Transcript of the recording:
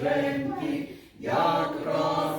Боженьки, як раз.